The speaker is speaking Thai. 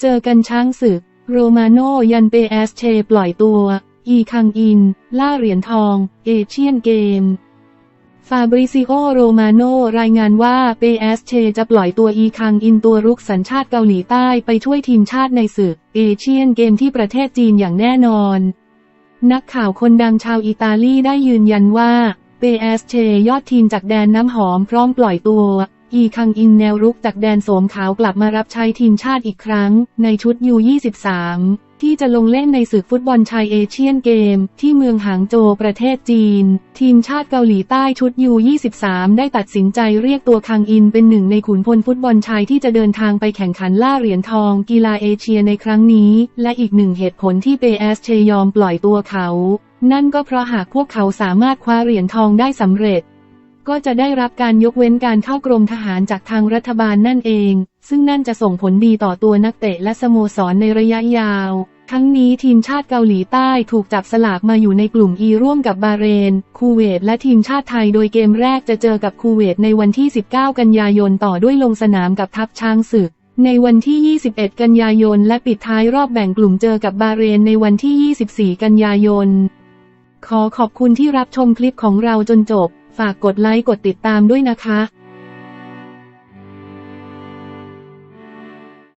เจอกันช้างศึก โรมาโนยันเปเอสเชปล่อยตัว อีคังอิน ล่าเหรียญทอง เอเชียนเกม ฟาบริซิโอ โรมาโนรายงานว่าเปเอสเชจะปล่อยตัวอีคังอินตัวรุกสัญชาติเกาหลีใต้ไปช่วยทีมชาติในศึก เอเชียนเกมที่ประเทศจีนอย่างแน่นอน นักข่าวคนดังชาวอิตาลีได้ยืนยันว่าเปเอสเชยอดทีมจากแดนน้ำหอมพร้อมปล่อยตัว อีคังอินแนวรุกจากแดนโสมขาวกลับมารับใช้ทีมชาติอีกครั้ง ในชุดยู23ที่จะลงเล่นในศึกฟุตบอลชายเอเชียนเกม ที่เมืองหางโจวประเทศจีน ทีมชาติเกาหลีใต้ชุดยู23ได้ตัดสินใจเรียกตัวคังอินเป็นหนึ่งในขุนพลฟุตบอลชายที่จะเดินทางไปแข่งขันล่าเหรียญทอง กีฬาเอเชียในครั้งนี้ และอีกหนึ่งเหตุผลที่เปเอสเชยอมปล่อยตัวเขา นั่นก็เพราะหากพวกเขาสามารถคว้าเหรียญทองได้สำเร็จ ก็จะได้รับการยกเว้นการเข้ากรมทหารจากทางรัฐบาลนั่นเอง ซึ่งนั่นจะส่งผลดีต่อตัวนักเตะและสโมสรในระยะยาว ทั้งนี้ทีมชาติเกาหลีใต้ถูกจับสลากมาอยู่ในกลุ่ม E ร่วมกับบาเรน คูเวตและทีมชาติไทยโดยเกมแรกจะเจอกับคูเวตในวันที่ 19 กันยายนต่อด้วยลงสนามกับทัพช้างศึกในวันที่ 21 กันยายน และปิดท้ายรอบแบ่งกลุ่มเจอกับบาเรนในวันที่ 24 กันยายน ขอขอบคุณที่รับชมคลิปของเราจนจบ ฝากกดไลค์กดติดตามด้วยนะคะ